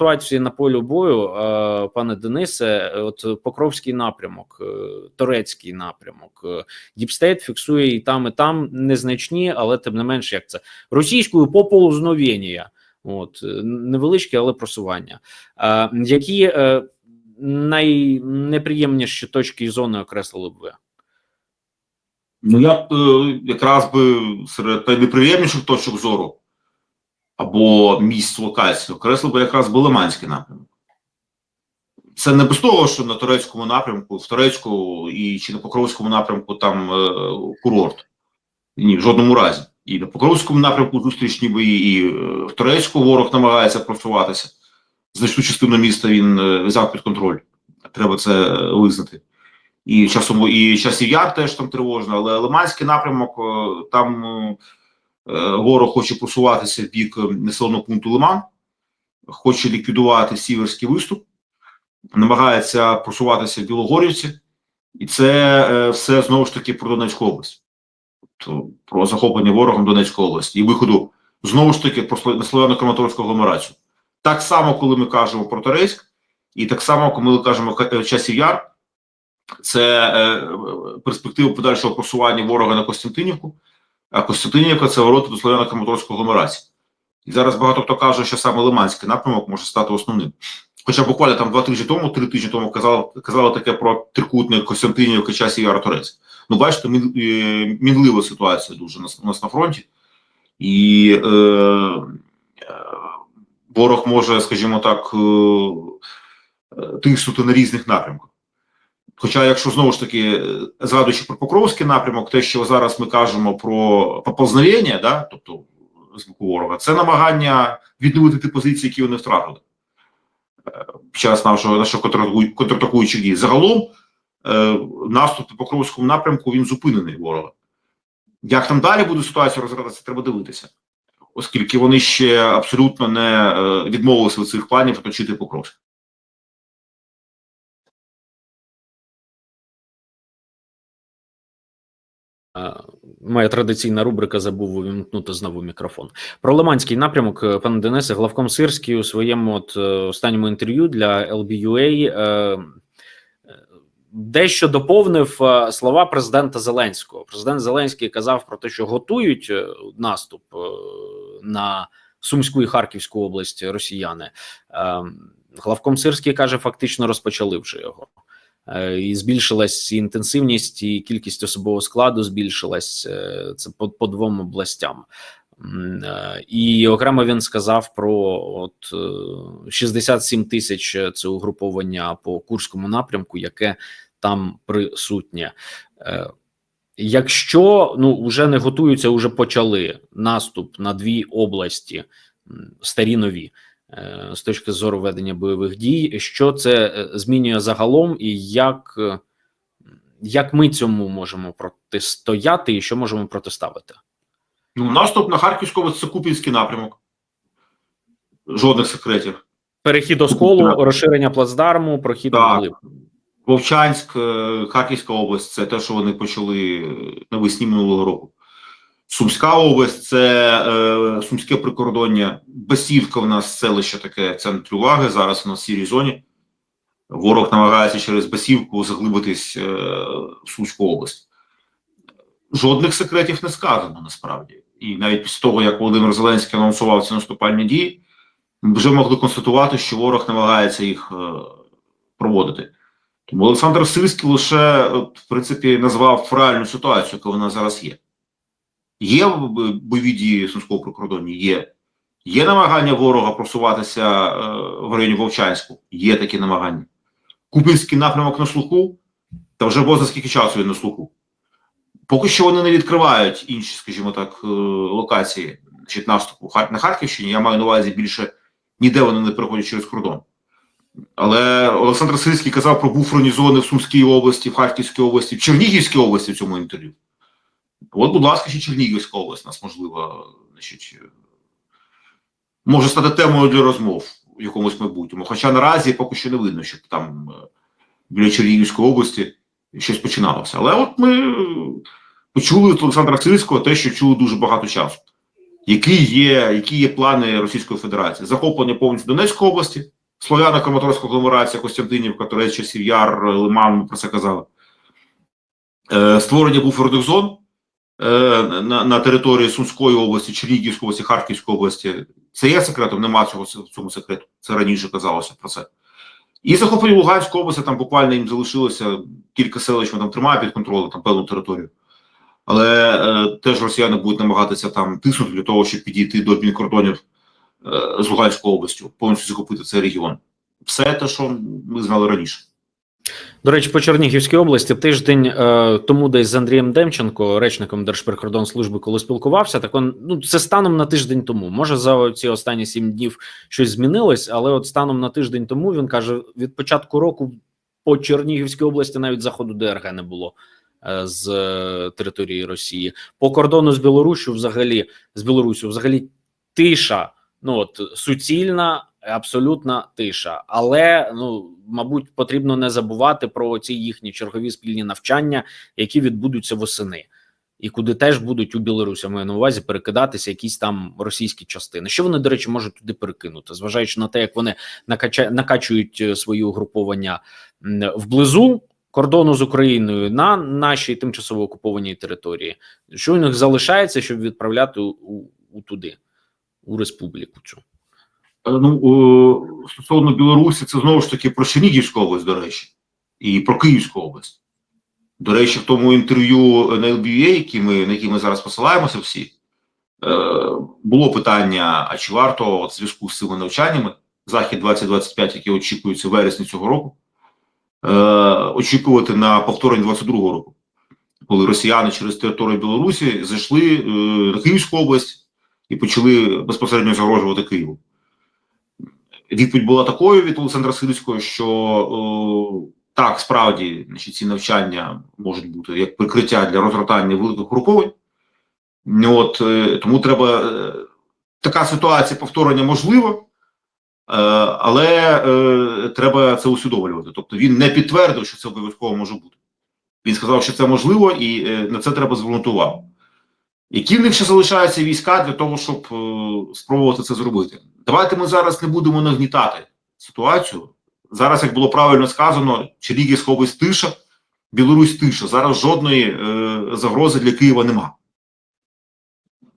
ситуації на полі бою, е, пане Денисе, от Покровський напрямок, е, Турецький напрямок, е, Діпстейт фіксує і там, і там незначні, але тим не менш, як це російською поползновення. От е, невеличке, але просування. Е, які е, найнеприємніші точки і зони окреслили б ви? Ну, я е, якраз би серед найнеприємніших точок зору або місць локації окреслив би якраз би Лиманський напрямок. Це не без того, що на турецькому напрямку, в турецьку і чи на Покровському напрямку там е, курорт. Ні, в жодному разі. І на Покровському напрямку зустрічні бої, і е, в турецьку ворог намагається просуватися. Значну частину міста він е, взяв під контроль. Треба це е, визнати. І часом і часів яр теж там тривожно, але Лиманський напрямок е, там ворог хоче просуватися в бік е, населеного пункту Лиман, хоче ліквідувати сіверський виступ, намагається просуватися в Білогорівці, і це е, все знову ж таки про Донецьку область, Тобто про захоплення ворогом Донецької області і виходу знову ж таки про на слов'яно-краматорську агломерацію. Так само, коли ми кажемо про Торецьк, і так само, коли ми кажемо е, часів яр це е, перспектива подальшого просування ворога на Костянтинівку, а Костянтинівка це ворота до Слов'яно-Краматорської агломерації. І зараз багато хто каже, що саме Лиманський напрямок може стати основним. Хоча буквально там два тижні тому, три тижні тому казали, казали таке про трикутник Костянтинівка, часів Яра Торець. Ну, бачите, е, мінлива ситуація дуже у нас на фронті. І е, е, ворог може, скажімо так, е, тиснути на різних напрямках. Хоча, якщо знову ж таки, згадуючи про Покровський напрямок, те, що зараз ми кажемо про поповзновення, да, тобто з боку ворога, це намагання відновити позиції, які вони втратили під час нашого нашого контратакуючих дій. Загалом е, наступ на Покровському напрямку він зупинений ворога. Як там далі буде ситуація розгортатися, треба дивитися, оскільки вони ще абсолютно не е, відмовилися від цих планів оточити Покровськ. Моя традиційна рубрика забув увімкнути знову мікрофон. Про Лиманський напрямок, е, пане Денисе, главком Сирський у своєму от е, останньому інтерв'ю для LBUA е, дещо доповнив слова президента Зеленського. Президент Зеленський казав про те, що готують наступ на Сумську і Харківську область росіяни. Главком Сирський каже, фактично розпочали вже його. Е, і збільшилась і інтенсивність, і кількість особового складу збільшилась е, це по, по двом областям. Е, і окремо він сказав про от 67 тисяч це угруповання по Курському напрямку, яке там присутнє. Якщо ну вже не готуються, вже почали наступ на дві області старі нові. Е, з точки зору ведення бойових дій, що це е, змінює загалом, і як е, як ми цьому можемо протистояти, і що можемо протиставити? Ну, наступ на Харківську це Купінський напрямок. Жодних секретів. Перехід до сколу, розширення плацдарму, прохід вглиб. Вовчанськ, Харківська область це те, що вони почали навесні минулого року. Сумська область це е, сумське прикордоння. Басівка в нас селище таке центр уваги. Зараз в сірій зоні. Ворог намагається через Басівку заглибитись е, в Сумську область. Жодних секретів не сказано насправді. І навіть після того, як Володимир Зеленський анонсував ці наступальні дії, ми вже могли констатувати, що ворог намагається їх е, проводити. Тому Олександр Сирський лише, в принципі, назвав реальну ситуацію, яка вона зараз є. Є бойові дії Сумського прикордонні? Є. Є намагання ворога просуватися е, в районі Вовчанську? Є такі намагання. Купінський напрямок на слуху, та вже бо за скільки часу він на слуху. Поки що вони не відкривають інші, скажімо так, е, локації значить, наступу на Харківщині. Я маю на увазі більше ніде вони не переходять через кордон. Але Олександр Сильський казав про буферні зони в Сумській області, в Харківській області, в Чернігівській області в цьому інтерв'ю. От, будь ласка, ще Чернігівська область нас можливо, значить, може стати темою для розмов в якомусь майбутньому. Хоча наразі поки що не видно, щоб там е, біля Чернігівської області щось починалося. Але от ми почули від Олександра Сильського те, що чули дуже багато часу. Які є, які є плани Російської Федерації? Захоплення повністю Донецької області, Слов'яна Краматорська агломерація, Костянтинівка, Торець, часів Яр, Лиман, ми про це казали. Е, створення буферних зон на, на території Сумської області, Чернігівської області, Харківської області. Це є секретом, нема цього цьому секрету. Це раніше казалося про це. І захоплення Луганської області, там буквально їм залишилося кілька селищ, вони там тримають під контролем там певну територію. Але е, теж росіяни будуть намагатися там тиснути для того, щоб підійти до адмінкордонів е, з Луганською областю, повністю захопити цей регіон. Все те, що ми знали раніше. До речі, по Чернігівській області тиждень е, тому десь з Андрієм Демченко, речником Держприкордонслужби, коли спілкувався, так он ну це станом на тиждень тому. Може за ці останні сім днів щось змінилось, але от станом на тиждень тому він каже: від початку року по Чернігівській області навіть заходу ДРГ не було е, з е, території Росії. По кордону з Білоруссю взагалі з Білорусю взагалі тиша. Ну от суцільна, абсолютна тиша. Але ну мабуть, потрібно не забувати про ці їхні чергові спільні навчання, які відбудуться восени, і куди теж будуть у Білорусі маю на увазі перекидатися якісь там російські частини. Що вони, до речі, можуть туди перекинути, зважаючи на те, як вони накачують е, свої угруповання вблизу. Кордону з Україною на нашій тимчасово окупованій території, що у них залишається, щоб відправляти у, у туди, у республіку цю. Е, Ну, стосовно Білорусі, це знову ж таки про Чернігівську область, до речі, і про Київську область. До речі, в тому інтерв'ю на LBA, які ми, на які ми зараз посилаємося всі, е, було питання: а чи варто в зв'язку з цими навчаннями Захід 2025, який очікується в вересні цього року, е, очікувати на повторення 22-го року, коли росіяни через територію Білорусі зайшли на Київську область і почали безпосередньо загрожувати Києву. Відповідь була такою від Олександра Сирського, що о, так, справді значить, ці навчання можуть бути як прикриття для розгортання великих груповань. От, е, тому треба е, така ситуація повторення можлива, е, але е, треба це усвідомлювати. Тобто він не підтвердив, що це обов'язково може бути. Він сказав, що це можливо, і е, на це треба звернути увагу. Які в них ще залишаються війська для того, щоб е, спробувати це зробити? Давайте ми зараз не будемо нагнітати ситуацію. Зараз, як було правильно сказано, Чернігівська область тиша, Білорусь тиша. Зараз жодної е, загрози для Києва нема.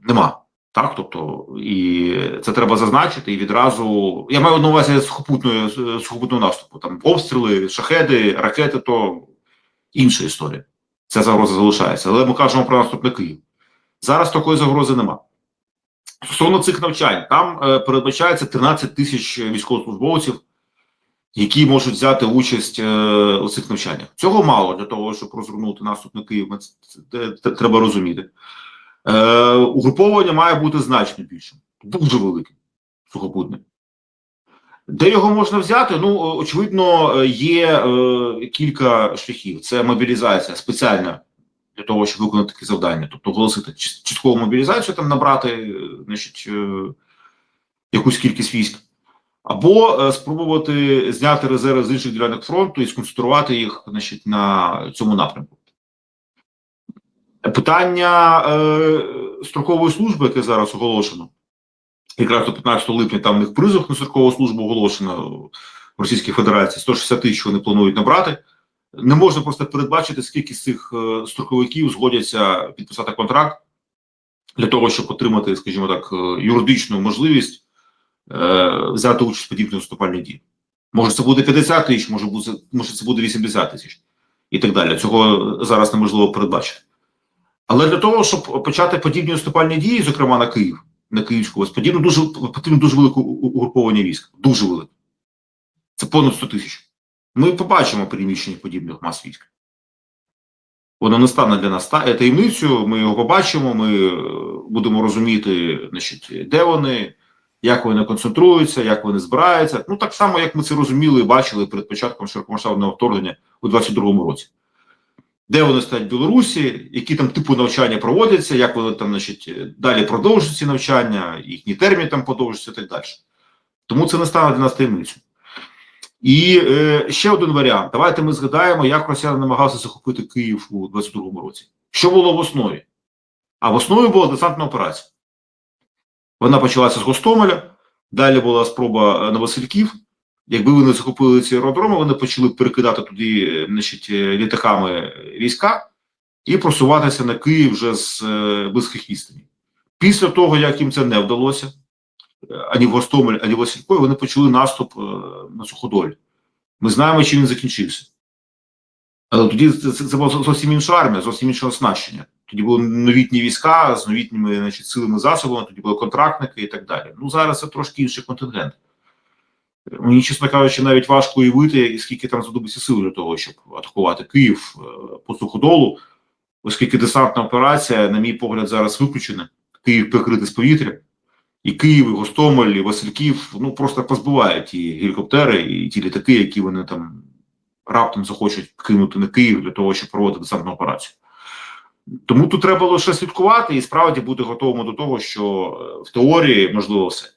Нема. Так, тобто, і це треба зазначити, і відразу. Я маю на увазі сухопутної сухопутного наступу. Там обстріли, шахеди, ракети то інша історія. Ця загроза залишається. Але ми кажемо про наступ на Київ. Зараз такої загрози нема. Стосовно цих навчань, там е, передбачається 13 тисяч військовослужбовців, які можуть взяти участь е, у цих навчаннях. Цього мало для того, щоб розгорнути наступ на Київ. Це, треба розуміти. Е, угруповання має бути значно більшим, дуже великим, сухопутним. Де його можна взяти? Ну, очевидно, є е, кілька шляхів. Це мобілізація спеціальна для того, щоб виконати такі завдання. Тобто оголосити часткову мобілізацію, там набрати е, значить, е, якусь кількість військ, або е, спробувати зняти резерви з інших ділянок фронту і сконцентрувати їх значить, на цьому напрямку. Питання е, строкової служби, яке зараз оголошено, якраз до 15 липня там в них призов на строкову службу оголошено в Російській Федерації 160 тисяч вони планують набрати. Не можна просто передбачити, скільки з цих е, строковиків згодяться підписати контракт для того, щоб отримати, скажімо так, е, юридичну можливість е, взяти участь в подібній наступальній дії. Може, це буде 50 тисяч, може, може це буде 80 тисяч і так далі. Цього зараз неможливо передбачити. Але для того, щоб почати подібні наступальні дії, зокрема на Київ, на Київську потрібно дуже потрібно дуже велике угруповання військ. Дуже велике. Це понад 100 тисяч. Ми побачимо переміщення подібних мас військ. Воно не стане для нас та- таємницею, ми його побачимо, ми е, будемо розуміти, значить, де вони, як вони концентруються, як вони збираються. Ну, так само, як ми це розуміли і бачили перед початком широкомасштабного вторгнення у 22-му році. Де вони стоять в Білорусі, які там типу навчання проводяться, як вони там, значить, далі продовжують ці навчання, їхні терміни там подовжуються і так далі. Тому це не стане для нас таємницею. І е, ще один варіант. Давайте ми згадаємо, як росіяни намагалися захопити Київ у 22-му році. Що було в основі? А в основі була десантна операція. Вона почалася з Гостомеля, далі була спроба е, на Васильків. Якби вони захопили ці аеродроми, вони почали перекидати туди е, значить, е, літаками війська і просуватися на Київ вже з е, близьких відстані. Після того, як їм це не вдалося, ані Гостомель, ані в Василькові, вони почали наступ е, на Суходоль. Ми знаємо, чим він закінчився. Але тоді це, це, була зовсім інша армія, зовсім інше оснащення. Тоді були новітні війська з новітніми значить, силами засобами, тоді були контрактники і так далі. Ну зараз це трошки інший контингент. Мені, чесно кажучи, навіть важко уявити, скільки там знадобиться сил для того, щоб атакувати Київ е, по суходолу, оскільки десантна операція, на мій погляд, зараз виключена. Київ прикритий з повітря, і Київ, і Гостомель, і Васильків ну просто позбивають ті гелікоптери і ті літаки, які вони там раптом захочуть кинути на Київ для того, щоб проводити десантну операцію. Тому тут треба лише слідкувати і справді бути готовими до того, що е, в теорії можливо все.